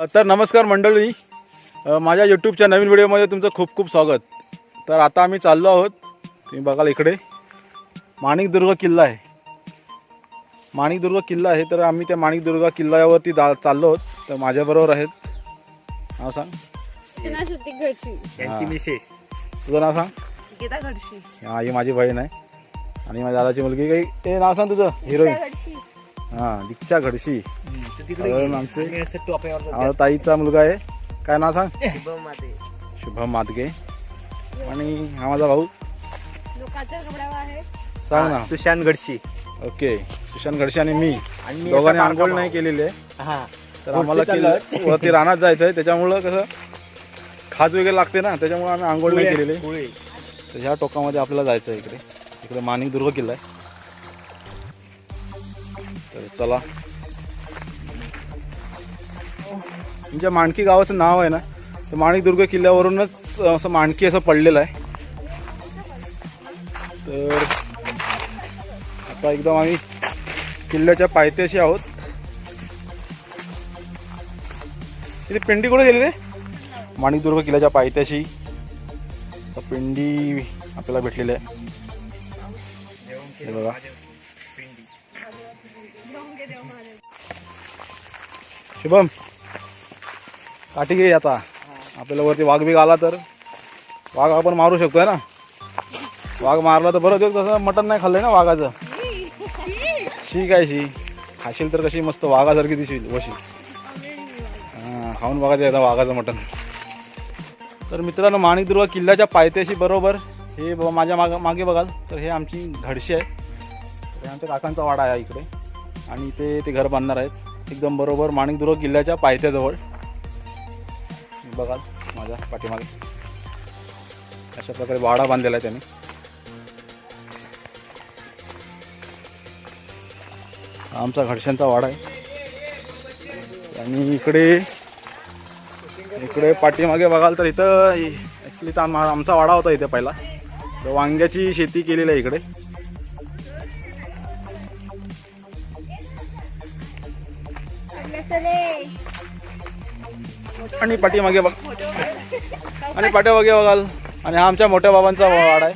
तर नमस्कार मंडळी. माझ्या यूट्यूबच्या नवीन व्हिडिओमध्ये तुमचं खूप खूप स्वागत. तर आता आम्ही चाललो आहोत. तुम्ही बघाल इकडे. माणिकदुर्ग किल्ला आहे. माणिकदुर्ग किल्ला आहे. तर आम्ही त्या माणिकदुर्ग किल्ल्यावरती जा चाललो आहोत. तर माझ्याबरोबर आहेत. नाव सांग. त्यांची हा. मिसेस. तुझं नाव सांग. गीता घडशी. हा ही माझी बहीण आहे. आणि माझ्या दादाची मुलगी. काही ते नाव सांग तुझं. हिरोईन. हां दीक्षा घडशी. आमचे. हा, ताईचा मुलगा आहे. काय नाव सांग? शुभम मादगे आणि हा माझा भाऊ. सांग ना. सुशांत गडशी ओके सुशांत गडसे आणि मी. दोघांनी आंघोळ नाही केलेली आहे. हा. तर आम्हाला किल्ला- वरती रानात जायचं आहे त्याच्यामुळं कसं खाज वगैरे लागते ना त्याच्यामुळे आम्ही आंघोळ नाही केलेली. ह्या टोकामध्ये आपल्याला जायचं आहे इकडे. इकडे माणिकदुर्ग किल्ला आहे. तर चला. म्हणजे माणकी गावाचं नाव आहे ना तर माणिकदुर्ग किल्ल्यावरूनच असं माणकी असं पडलेलं आहे. तर आता एकदम आम्ही किल्ल्याच्या पायथ्याशी आहोत. तिथे पिंडी कुठे गेली रे? माणिकदुर्ग किल्ल्याच्या पायथ्याशी. पिंडी आपल्याला भेटलेली आहे. हे बघा. शुभम काठी घे आता. आपल्याला वरती वाघ बिघ आला तर. वाघ आपण मारू शकतोय ना? वाघ मारला तर बरं देऊ तसं मटण नाही खाल्लंय ना वाघाचं? शी काय शी. खाशील तर कशी मस्त वाघासारखी दिसेल वशी. हां खाऊन बघायचं आता वाघाचं मटण. तर मित्रांनो माणिकदुर्ग किल्ल्याच्या पायथ्याशी बरोबर हे ब- माझ्या माग मागे बघाल तर हे आमची घडशी आहे. हे आमच्या काकांचा वाडा आहे इकडे. आणि ते ते घर बांधणार आहेत. एकदम बरोबर माणिकदुर्ग किल्ल्याच्या पायथ्याजवळ. बघाल माझ्या पाठीमागे. अशा प्रकारे वाडा बांधलेला आहे त्यांनी. आमचा घडशांचा वाडा आहे. आणि इकडे इकडे पाठीमागे बघाल तर इथं ॲक्च्युली तर आमचा वाडा होता इथे पहिला. तर वांग्याची शेती केलेली आहे इकडे. आणि पाठीमागे बघ. आणि पाठीमागे बघाल. आणि हा आमच्या मोठ्या बाबांचा वाडा आहे.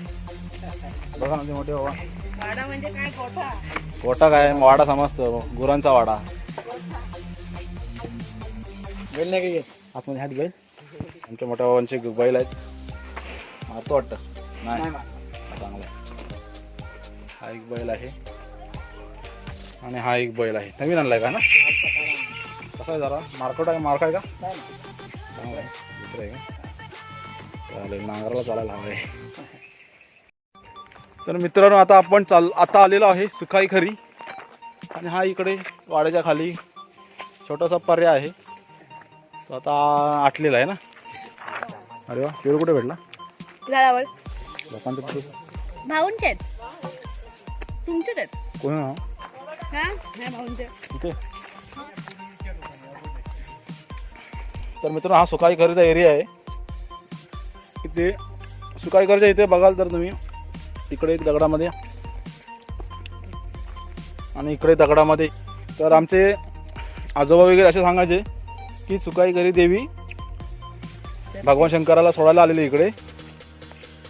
बघा आमचे मोठे बाबा. वाडा म्हणजे काय? गोटा काय? वाडा समजतो. गुरांचा वाडा. बैल नाही काय आतमध्ये हात बैल. आमच्या मोठ्या बाबांचे बैल आहेत. मारतो वाटतं. नाही. चांगला हा एक बैल आहे. आणि हा एक बैल आहे. नवीन आणलाय का ना? कसा आहे जरा? मार्केट आहे मार्क आहे का? चांगला आहे. दुसरं आहे का? चालेल नांगराला चालायला हवं आहे. तर मित्रांनो आता आपण चाल आता आलेलो आहे सुखाई खरी. आणि हा इकडे वाड्याच्या खाली छोटासा पर्याय आहे. तो आता आटलेला आहे ना? अरे वा पेरू कुठे भेटला? झाडावर. लोकांचं भाऊंचे आहेत. तुमचेच आहेत. कोणी हा? नाही भाऊंचे. इथे. तर मित्रांनो हा सुकाई खरीचा एरिया आहे. इथे सुकाई खरीच्या इथे बघाल तर तुम्ही इकडे एक दगडामध्ये. आणि इकडे दगडामध्ये. तर आमचे आजोबा वगैरे असे सांगायचे की सुकाई घरी देवी भगवान शंकराला सोडायला आलेली इकडे.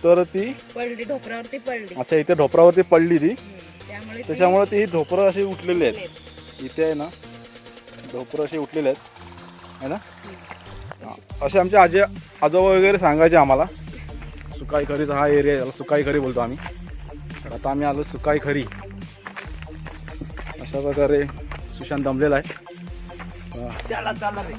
तर ती पडली ढोपरावरती पडली. अच्छा इथे ढोपरावरती पडली ती. त्याच्यामुळे ती ढोपरं अशी उठलेली आहेत. इथे आहे ना ढोपरं अशी उठलेली आहेत. आहे ना? हा. असे आमचे आजी आजोबा वगैरे सांगायचे आम्हाला. सुकाई खरीचा हा एरिया याला सुकाई खरी बोलतो आम्ही. तर आता आम्ही आलो सुकाई खरी अशा प्रकारे सुशांत दमलेला आहे. चला चला रे.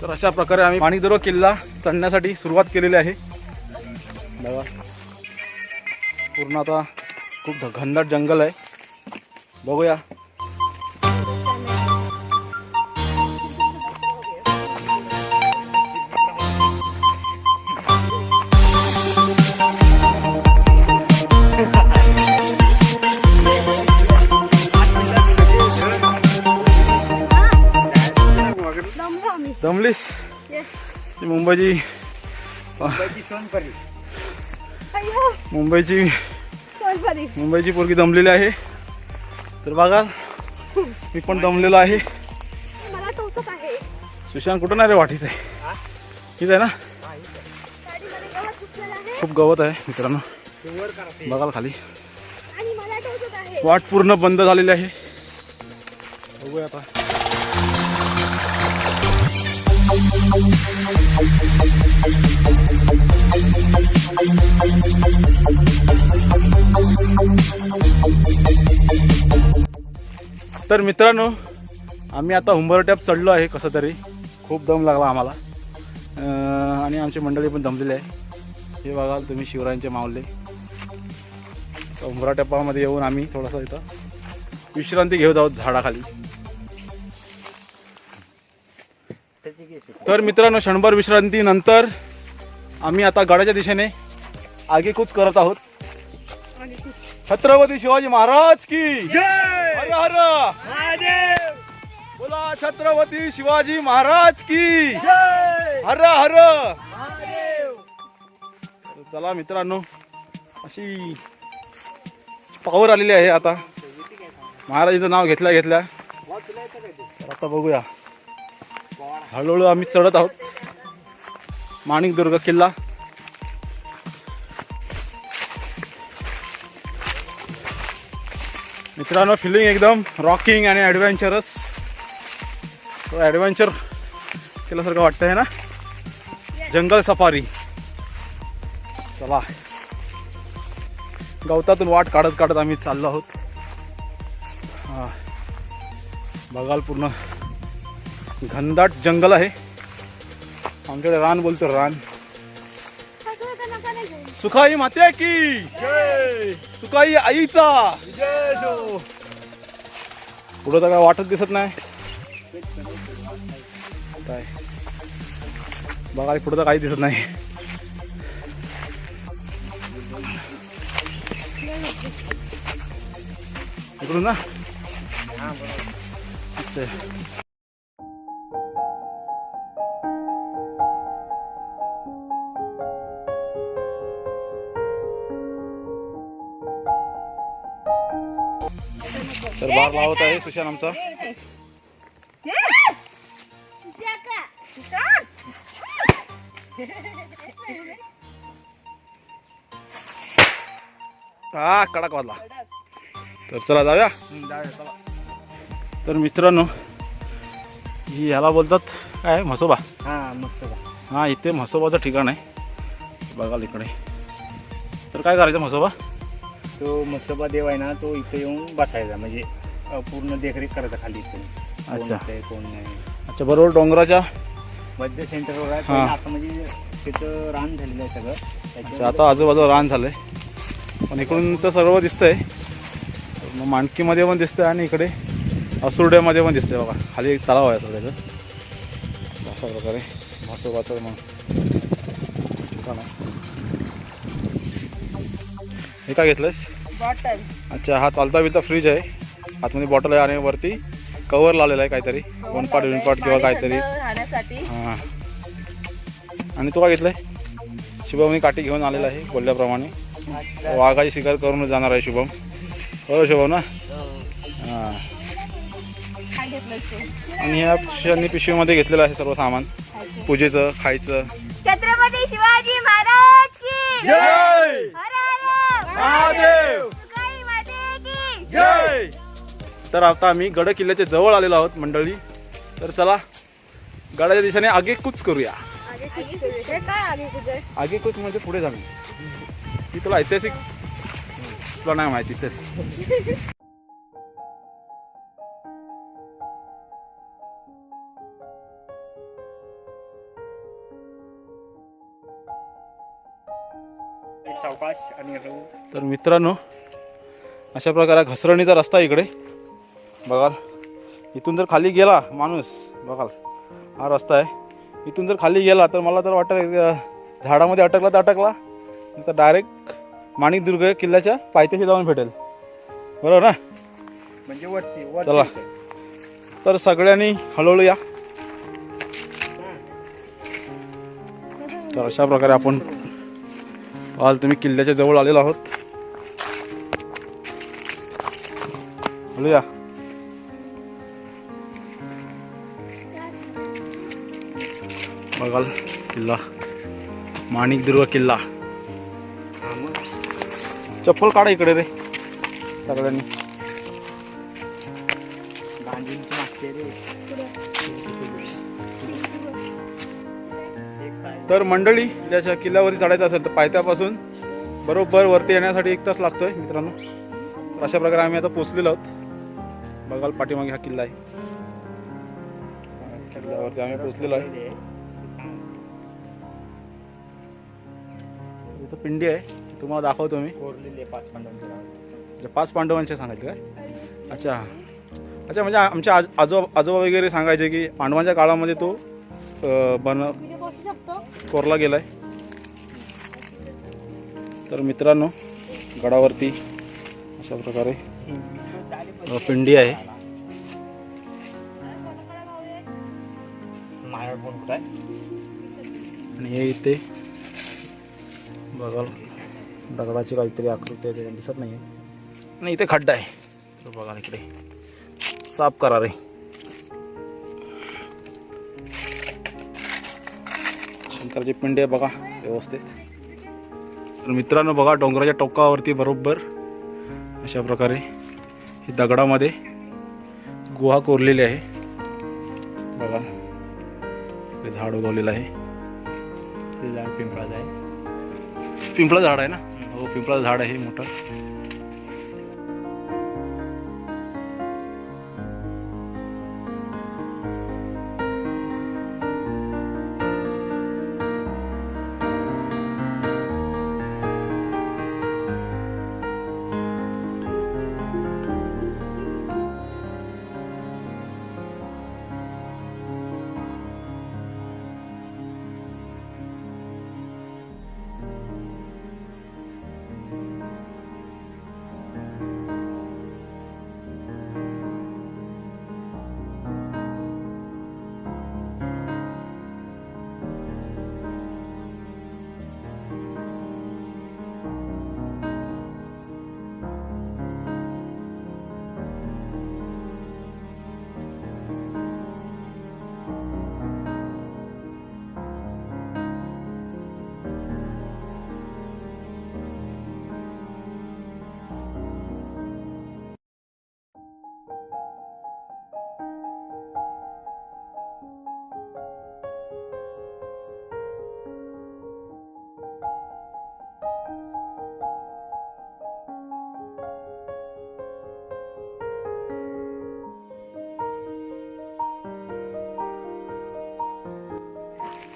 तर अशा प्रकारे आम्ही पाणीदुर्ग किल्ला चढण्यासाठी सुरुवात केलेली आहे. बघा. पूर्ण आता खूप ध- घनदाट जंगल आहे बघूया दमलो आम्ही दमलीस Yes. ती मुंबईची मुंबईची सोनपरी अय्यो मुंबईची पोरगी दमलेली आहे. तर बघा मी पण दमलेलो आहे. सुशांत कुठं नाही रे वाटीच आहे? हीच आहे ना? खूप गवत आहे मित्रांनो. बघाल खाली. वाट पूर्ण बंद झालेली आहे. बघूया आता. तर मित्रांनो आम्ही आता उंबरट्याप चढलो आहे कसं तरी. खूप दम लागला आम्हाला. आणि आमची मंडळी पण दमलेली आहे. हे बघाल तुम्ही शिवरायांचे मावले. उंबरा टप्पामध्ये येऊन आम्ही थोडासा इथं विश्रांती घेऊत आहोत झाडाखाली. तर मित्रांनो क्षणभर विश्रांतीनंतर आम्ही आता गडाच्या दिशेने आगेकूच करत आहोत. छत्रपती शिवाजी महाराज की हर हर! बोला छत्रपती शिवाजी महाराज की हर हर! चला मित्रांनो अशी पावर आलेली आहे आता. महाराजांचं नाव घेतल्या घेतल्या आता बघूया. हळूहळू आम्ही चढत आहोत. माणिकदुर्ग किल्ला. मित्रांनो फिलिंग एकदम रॉकिंग आणि ॲडव्हेंचरस ॲडव्हेंचर केल्यासारखं वाटतं आहे ना? जंगल सफारी. चला. गवतातून वाट काढत काढत आम्ही चाललो आहोत. हा. बघाल पूर्ण. घनदाट जंगल आहे. आमच्याकडे रान बोलतो रान. सुखाई माते की? सुखाई आईचा. पुढं तर काय वाटत दिसत नाही. काय? बघा पुढं तर काही दिसत नाही. इकडून ना. तर बार लावत आहे सुशांत आमचा. हा कडक वाजला. तर चला जाऊया. तर मित्रांनो ही ह्याला बोलतात काय? म्हसोबा. हा. हा इथे म्हसोबाचं ठिकाण आहे. बघाल इकडे. तर काय करायचं म्हसोबा? तो मस्तबा देव आहे ना तो इथे येऊन बसायचा. म्हणजे अ, पूर्ण देखरेख करायचा खाली इथे. कोण अच्छा. आहे, कोण नाही. अच्छा बरोबर डोंगराच्या? मध्य सेंटरवर आहे. हा. पण आता म्हणजे तिथं रान झालेलं आहे सगळं. अच्छा त्याच्यामुळे आता आजूबाजूला रान झालंय. पण इकडून तर सर्व दिसतंय. मग माणकीमध्ये पण दिसतंय आणि इकडे असुर्ड्यामध्ये पण दिसतंय बघा. खाली एक तलाव आहे आता त्याचं. अशा प्रकारे म्हसोबाचं मग ठिकाण आहे. हे काय घेतलंयस? बॉटल. अच्छा हा चालता बिलता फ्रीज आहे. आतमध्ये बॉटल आहे आणि वरती कवर लावलेला आहे काहीतरी. वनपाट विनपाट किंवा काहीतरी. राहण्यासाठी. हां. आणि तू काय घेतलंय? शुभमनी काठी घेऊन आलेला आहे बोलल्याप्रमाणे. वाघाची शिकार करून जाणार आहे शुभम. हो शुभम ना? हां. काय घेतलंस तू? आणि ह्या पिशव्यांनी पिशवीमध्ये घेतलेलं आहे सर्व सामान. पूजेचं खायचं. छत्रपती शिवाजी महाराज की जय! महादेव! जय! तर आता आम्ही गड किल्ल्याच्या जवळ आलेलो आहोत मंडळी. तर चला गडाच्या दिशेने करूया. आगे हे काय आगे आगेकूच म्हणजे पुढे जाणे ती तुला ऐतिहासिक तुला नाही माहिती चल सावकाश आणि हळू तर मित्रांनो अशा प्रकारे घसरणीचा रस्ता इकडे. बघाल. इथून जर खाली गेला माणूस बघाल. हा रस्ता आहे. इथून जर खाली गेला तर मला तर वाटतं झाडामध्ये अटकला तर अटकला. तर डायरेक्ट माणिकदुर्ग किल्ल्याच्या पायथ्याशी जाऊन भेटेल. बरोबर ना? म्हणजे वरती चला. तर सगळ्यांनी हळूहळू या. तर अशा प्रकारे आपण काल तुम्ही किल्ल्याच्या जवळ आलेलो आहोत. बोलूया. बघाल किल्ला. माणिकदुर्ग किल्ला. चप्पल काढा इकडे रे. सगळ्यांनी. तर मंडळी ज्याच्या किल्ल्यावरती चढायचं असेल तर पायथ्यापासून बरोबर वरती येण्यासाठी एक तास लागतोय मित्रांनो. तर अशा प्रकारे आम्ही आता पोचलेलो आहोत. बघाल पाठीमागे हा किल्ला आहे. किल्ल्यावरती आम्ही पोचलेलो आहे. इथं पिंडी आहे. तुम्हाला दाखवतो मी. कोरलेले पाच पांडवांचे. म्हणजे पाच पांडवांचे सांगायचे काय? अच्छा. अच्छा म्हणजे आमच्या आज आजोबा आजोबा वगैरे सांगायचे की पांडवांच्या काळामध्ये तो बन कोरला गेलाय. तर मित्रांनो गडावरती अशा प्रकारे पिंडी आहे. आहे? आणि हे इथे बघाल दगडाची काहीतरी आकृती आहे दिसत नाही आणि इथे खड्डा आहे. बघा इकडे. साफ करा रे. शंकराची पिंडे बघा व्यवस्थित. तर मित्रांनो बघा डोंगराच्या टोकावरती बरोबर अशा प्रकारे ही दगडामध्ये गुहा कोरलेली आहे. बघा हे झाड उगवलेलं आहे. ते झाड पिंपळाचं आहे. पिंपळा झाड आहे ना? हो पिंपळाचं झाड आहे मोठं.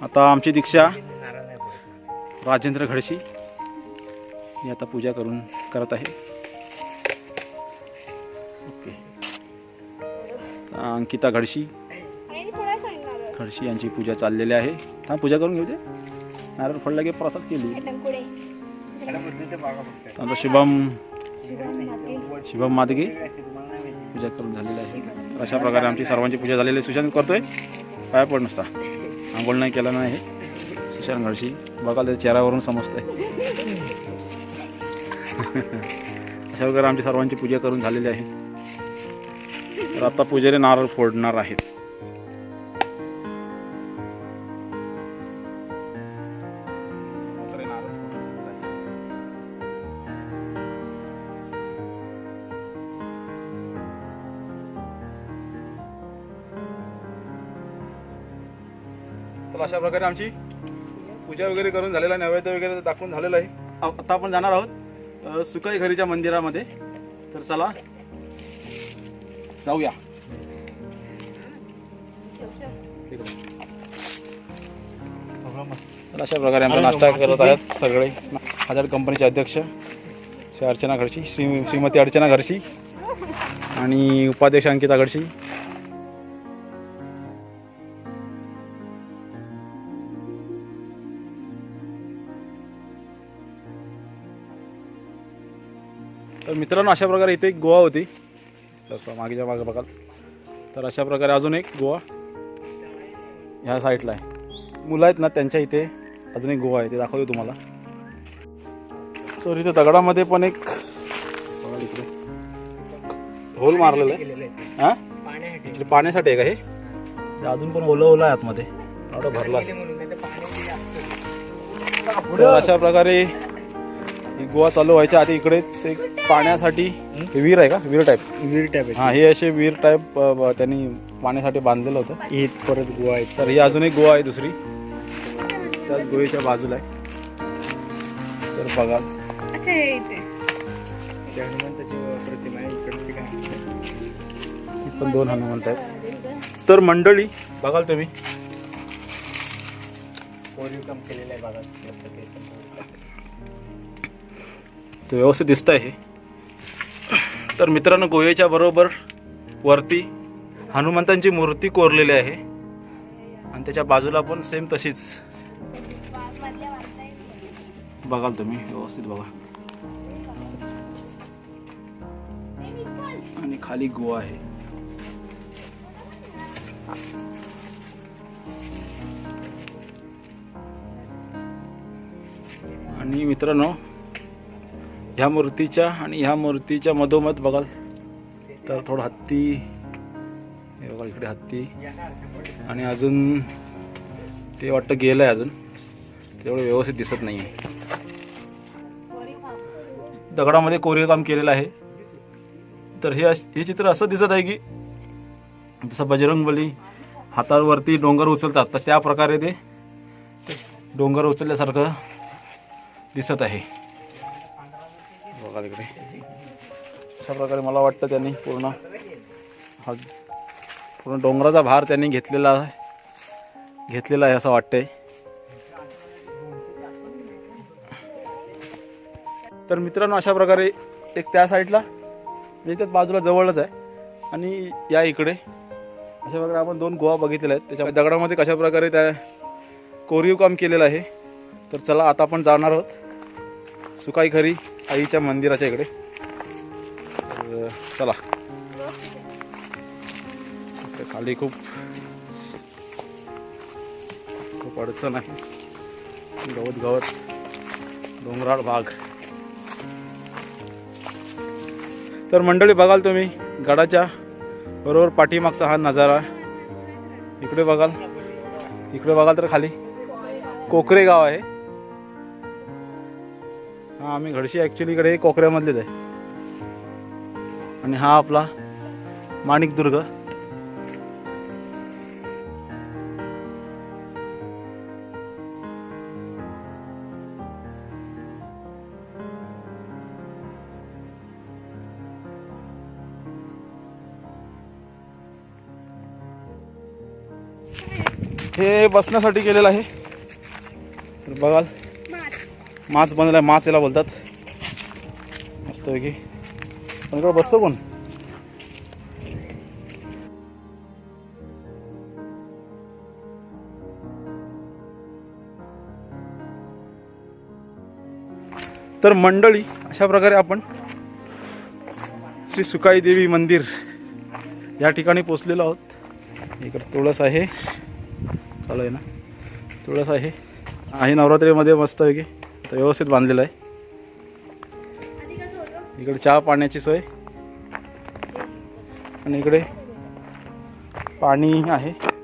आता आमची दीक्षा राजेंद्र घडशी. मी आता पूजा करून करत आहे. ओके. अंकिता घडशी. घडशी यांची पूजा चाललेली आहे. हा पूजा करून घेऊ दे. नारळ फळला की प्रसाद केली. आता शुभम शुभम मादगे पूजा करून झालेली आहे. तर अशा प्रकारे आमची सर्वांची पूजा झालेली आहे. सुशांत करतोय? काय पड नसता. आंघोळ नाही केला नाही. सुशांत घडशी बघा त्याच्या चेहऱ्यावरून समजतंय. अशा प्रकारे आमची सर्वांची पूजा करून झालेली आहे. तर आता पूजेने नारळ फोडणार आहेत. अशा प्रकारे आमची पूजा वगैरे करून झालेला आहे नैवेद्य वगैरे दाखवून झालेलं आहे. आता आपण जाणार आहोत सुकाई घरीच्या मंदिरामध्ये. तर चला जाऊया. अशा प्रकारे आमचा नाश्ता करत आहेत सगळे. हजार कंपनीचे अध्यक्ष श्री अर्चना घडशी श्री श्रीमती अर्चना घडशी आणि उपाध्यक्ष अंकिता घडशी तर मित्रांनो अशा प्रकारे इथे एक गोवा होती. तर मागेच्या मागे बघाल. तर अशा प्रकारे अजून एक गोवा ह्या साईडला आहे. मुलं आहेत ना त्यांच्या इथे अजून एक गोवा आहे. ते दाखवतो तुम्हाला. तर इथे दगडामध्ये पण एक बघा इकडे. होल मारलेलं आहे. हा? पाण्यासाठी इकडे पाण्यासाठी आहे का हे? ते अजून पण ओलं ओलं आहे आतमध्ये. एवढं भरला अशा प्रकारे ही गोवा चालू व्हायच्या आधी इकडेच एक पाण्यासाठी हे विहीर आहे का? विहीर टाईप विहीर टाईप हा हे असे विहीर टाईप त्यांनी पाण्यासाठी बांधलेलं होतं. आहे परत गोवा आहे. तर ही अजून एक गोवा आहे दुसरी. त्याच गोव्याच्या बाजूला आहे. तर बघा. अच्छा हे इथे. त्या हनुमंताची प्रतिमा आहे इकडची काय? ही पण दोन हनुमंत आहेत. तर मंडळी बघाल तुम्ही. कोरीव काम केलेलं आहे बघा ते व्यवस्थित दिसत आहे तर मित्रांनो गोव्याच्या बरोबर वरती हनुमंतांची मूर्ती कोरलेली आहे. आणि त्याच्या बाजूला पण सेम तशीच. बघाल तुम्ही व्यवस्थित बघा. आणि खाली गोवा आहे. आणि मित्रांनो ह्या मूर्तीच्या आणि ह्या मूर्तीच्या मधोमध बघाल. तर थोडं हत्ती. हे बघा इकडे हत्ती. आणि अजून ते वाटतं गेलं आहे अजून तेवढं व्यवस्थित दिसत नाही आहे दगडामध्ये कोरीव काम केलेलं आहे. तर हे हे चित्र असं दिसत आहे की जसं बजरंगबली हातावरती डोंगर उचलतात तर त्या प्रकारे ते डोंगर उचलल्यासारखं दिसत आहे. प्रकारे इकडे. अशा प्रकारे मला वाटतं त्यांनी पूर्ण हा पूर्ण डोंगराचा भार त्यांनी घेतलेला आहे. घेतलेला आहे असं वाटतंय. तर मित्रांनो अशा प्रकारे एक त्या साईडला म्हणजे त्याच बाजूला जवळच आहे. आणि या इकडे अशा प्रकारे आपण दोन गोवा बघितलेले आहेत. त्याच्या दगडामध्ये कशा प्रकारे त्या कोरीव काम केलेलं आहे. तर चला आता आपण जाणार आहोत. सुकाई खरी. आईच्या मंदिराच्या इकडे. चला. खाली खूप खूप अडचण आहे. गवत गवत डोंगराळ भाग. तर मंडळी बघाल तुम्ही गडाच्या बरोबर पाठीमागचा हा नजारा. इकडे बघाल. इकडे बघाल तर खाली कोकरे गाव आहे. हा आम्ही घडशी ॲक्च्युली इकडे कोकऱ्यामधलेच आहे. आणि हा आपला माणिकदुर्ग. हे बसण्यासाठी केलेलं आहे. तर बघाल. माच बनलाय मास याला बोलतात. मस्तपैकी पण इकडं बसतो कोण? तर मंडळी अशा प्रकारे आपण श्री सुकाई देवी मंदिर या ठिकाणी पोचलेलो आहोत. इकडे तुळस आहे. चालू आहे ना? तुळस आहे. आहे नवरात्रीमध्ये मस्त आहे की तर व्यवस्थित बांधलेलं आहे. इकडे चहा पाण्याची सोय. आणि इकडे पाणी आहे.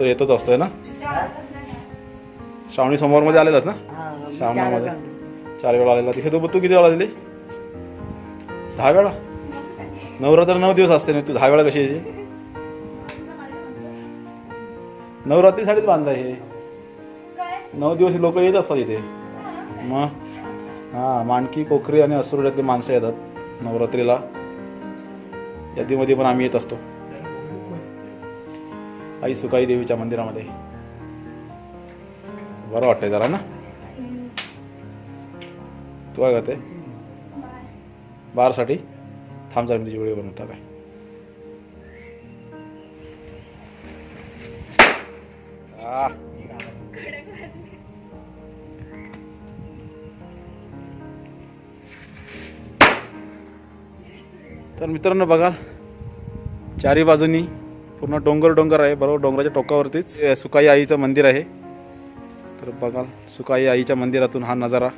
तर येतच असतोय ना? श्रावणी सोमवारमध्ये आलेलास ना? श्रावणामध्ये. चार वेळा आलेला. तिथे तू तू किती वेळा दिली दहा वेळा? नवरात्र नऊ दिवस असते ना तू. दहा वेळा कशी यायची? नवरात्रीसाठीच बांधलाय हे. नऊ दिवस लोक येत असतात इथे. मग? हा माणकी कोकरी आणि असुरड्यातली माणसं येतात नवरात्रीला. यादीमध्ये पण आम्ही येत असतो. आई सुकाई देवीच्या मंदिरामध्ये. बरं वाटतंय जरा ना? तू काय करते बारसाठी? थांब मी तुझी व्हिडिओ बनवता काय तर मित्रांनो बघाल चारी बाजूनी पूर्ण डोंगर डोंगर आहे बरोबर? डोंगराच्या टोकावरतीच. सुकाई आईचं मंदिर आहे. तर बघाल सुकाई आईच्या मंदिरातून हा नजारा.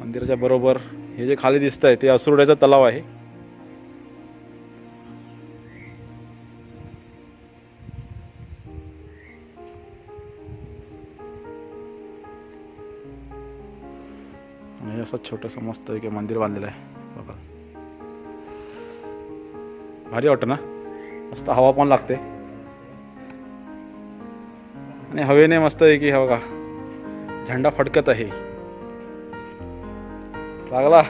मंदिराच्या बरोबर हे जे खाली दिसत आहे ते असुरड्याचा तलाव आहे. असं छोटंसं मस्त एक मंदिर बांधलेलं आहे. बघा भारी वाटतं ना? मस्त हवा पण लागते. आणि हवेने मस्त आहे की हवा का झेंडा फडकत आहे. लागला.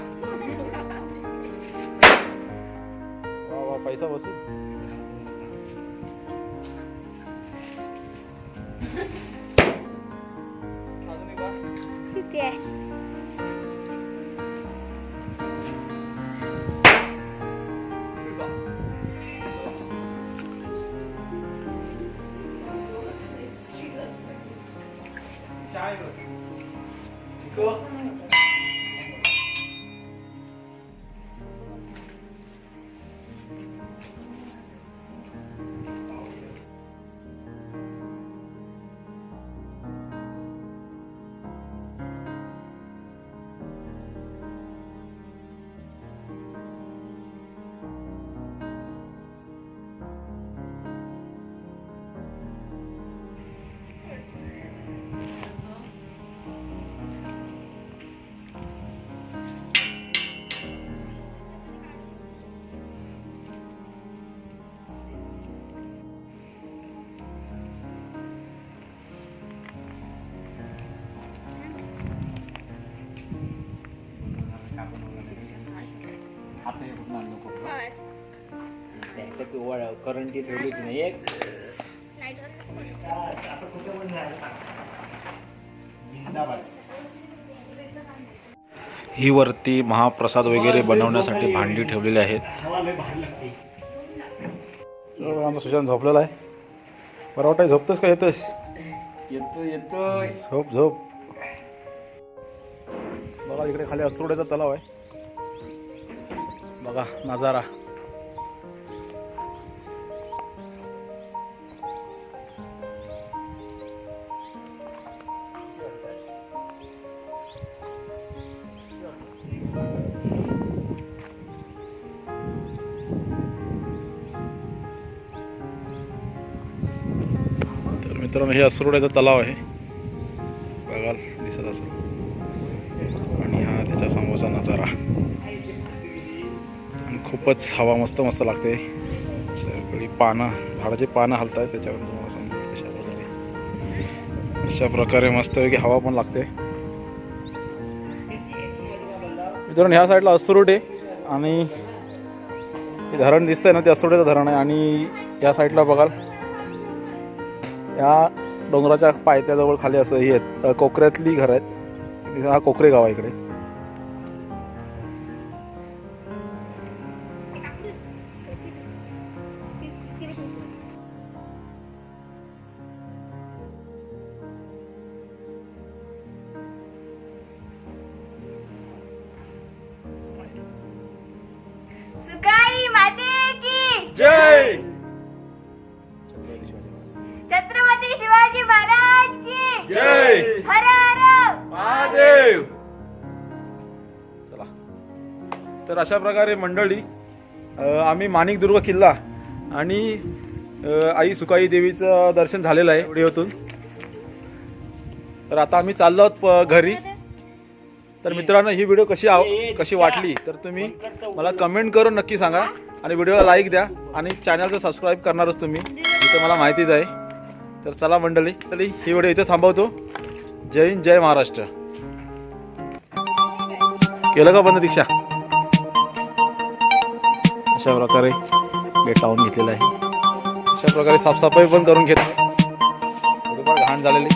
वा वा पैसा बसू करंटी ठेवलीच नाही एक ही वरती महाप्रसाद वगैरे बनवण्यासाठी भांडी ठेवलेली आहेत. आमचा सुशांत झोपलेला आहे. बरं वाटतं झोपतोस का येतोस येतो येतोय. झोप झोप. बघा इकडे खाली अस्त्रोड्याचा तलाव आहे. बघा नजारा. मित्रांनो हे असरोड्याचा तलाव आहे. बघाल दिसत असेल. आणि हा त्याच्या समोरचा नजारा आणि खूपच हवा मस्त मस्त लागते. सगळी पानं झाडाची पानं हलत आहेत त्याच्यावर तुम्हाला कशा प्रकारे. अशा प्रकारे मस्तपैकी हवा पण लागते. मित्रांनो ह्या साईडला असरोड आहे आणि हे धरण दिसतंय ना ते असरोड्याचं धरण आहे. आणि या साईडला बघाल या डोंगराच्या पायथ्याजवळ खाली असं हे आहेत. कोकऱ्यातली घर आहेत. हा कोकरे गाव आहे इकडे. अशा प्रकारे मंडळी आम्ही माणिकदुर्ग किल्ला आणि आई सुकाई देवीचं दर्शन झालेलं आहे व्हिडिओतून. तर आता आम्ही चाललो आहोत घरी. तर मित्रांनो ही व्हिडिओ कशी आव कशी वाटली तर तुम्ही मला कमेंट करून नक्की सांगा आणि व्हिडिओला लाईक द्या आणि चॅनलचं सबस्क्राईब करणारच तुम्ही तर मला माहितीच आहे. तर चला मंडळी चली ही व्हिडिओ इथे थांबवतो. जय हिंद जय महाराष्ट्र. केलं का बंद दीक्षा? अशा प्रकारे गेट लावून आहे. अशा प्रकारे साफसफाई पण करून घेतली. थोडीफार घाण झालेली.